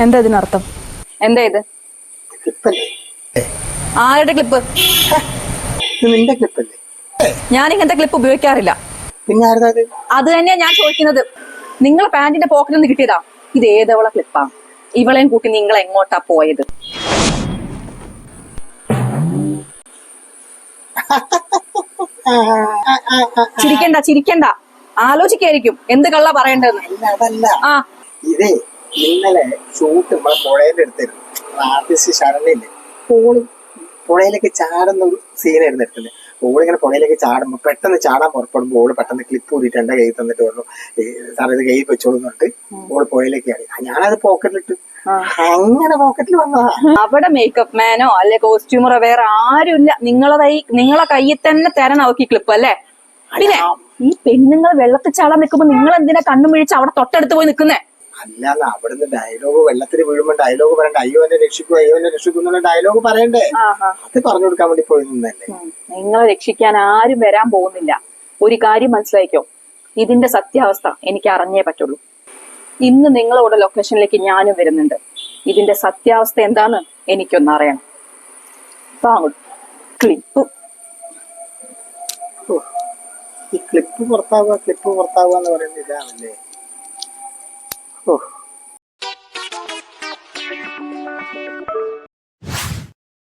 എന്താ ഇതിനർത്ഥം? എന്താ ഇത്? ആരുടെ ക്ലിപ്പ്? നിന്റെ ക്ലിപ്പല്ലേ? ഞാൻ ഇങ്ങനത്തെ ക്ലിപ്പ് ഉപയോഗിക്കാറില്ല. പിന്നെ അത്? തന്നെയാ ഞാൻ ചോദിക്കുന്നത്. നിങ്ങളെ പാന്റിന്റെ പോക്കറ്റിൽ നിന്ന് കിട്ടിയതാ. ഇത് ഏതവളെ ക്ലിപ്പാ? ഇവളെയും കൂട്ടി നിങ്ങൾ എങ്ങോട്ടാ പോയത്? ചിരിക്കണ്ട ചിരിക്കണ്ട. ആലോചിക്കായിരിക്കും. എന്ത് കള്ള പറയേണ്ടതെന്ന്. അതല്ല. ആ. ഇതേ ഇന്നലെ ഷൂട്ട് നമ്മളെ പുഴയുടെ എടുത്തിരുന്നു ആർട്ടിസ്റ്റ് ശരണില്ലേ ഓൾ പുഴയിലേക്ക് ചാടുന്ന ഒരു സീനായിരുന്നു എടുത്തത്. ഇങ്ങനെ പുഴയിലേക്ക് ചാടുമ്പോ പെട്ടെന്ന് ചാടാൻ പുറപ്പെടുമ്പോ ഓൾ പെട്ടെന്ന് ക്ലിപ്പ് ഊരിട്ട് എന്റെ കയ്യിൽ തന്നിട്ട് പറഞ്ഞു സാർ ഇത് കയ്യിൽ വെച്ചോളുന്നുണ്ട് ഓൾ പുഴയിലേക്ക് ചാടി. ആ, ഞാനത് പോക്കറ്റിലിട്ട് അങ്ങനെ പോക്കറ്റിൽ വന്നതാ. അവിടെ മേക്കപ്പ് മാനോ അല്ലെ കോസ്റ്റ്യൂമറോ വേറെ ആരുമില്ല. നിങ്ങളെ കൈ നിങ്ങളെ കയ്യിൽ തന്നെ തരണം അവർക്ക് ക്ലിപ്പ് അല്ലേ? പിന്നെ ഈ പെണ്ണുങ്ങൾ വെള്ളത്തിൽ ചാടാൻ നിൽക്കുമ്പോ നിങ്ങൾ എന്തിനാ കണ്ണും മിഴിച്ച് അവിടെ തൊട്ടടുത്ത് പോയി നിൽക്കുന്നേ അല്ലാതെ അവിടുന്ന് ഡയലോഗ് വെള്ളത്തിൽ വീഴുമ്പോ ഡയലോഗ് പറയണ്ട. അയ്യോ എന്നെ രക്ഷിക്കൂ അയ്യോ എന്നെ രക്ഷിക്കൂ എന്നുള്ള ഡയലോഗ് പറയണ്ടേ? അത് പറഞ്ഞു കൊടുക്കാൻ വേണ്ടി പോയി നിന്നല്ലേ? നിങ്ങളെ രക്ഷിക്കാൻ ആരും വരാൻ പോകുന്നില്ല. ഒരു കാര്യം മനസ്സിലായിക്കോ? ഇതിന്റെ സത്യാവസ്ഥ എനിക്ക് അറിഞ്ഞേ പറ്റുള്ളൂ. ഇന്ന് നിങ്ങളോട് ലൊക്കേഷനിലേക്ക് ഞാനും വരുന്നുണ്ട്. ഇതിന്റെ സത്യാവസ്ഥ എന്താന്ന് എനിക്കൊന്ന് അറിയണം. ക്ലിപ്പ് ക്ലിപ്പ് പുറത്താവുക ക്ലിപ്പ് പുറത്താവുക എന്ന് പറയുന്നത് ഇതാണല്ലേ? ഓ.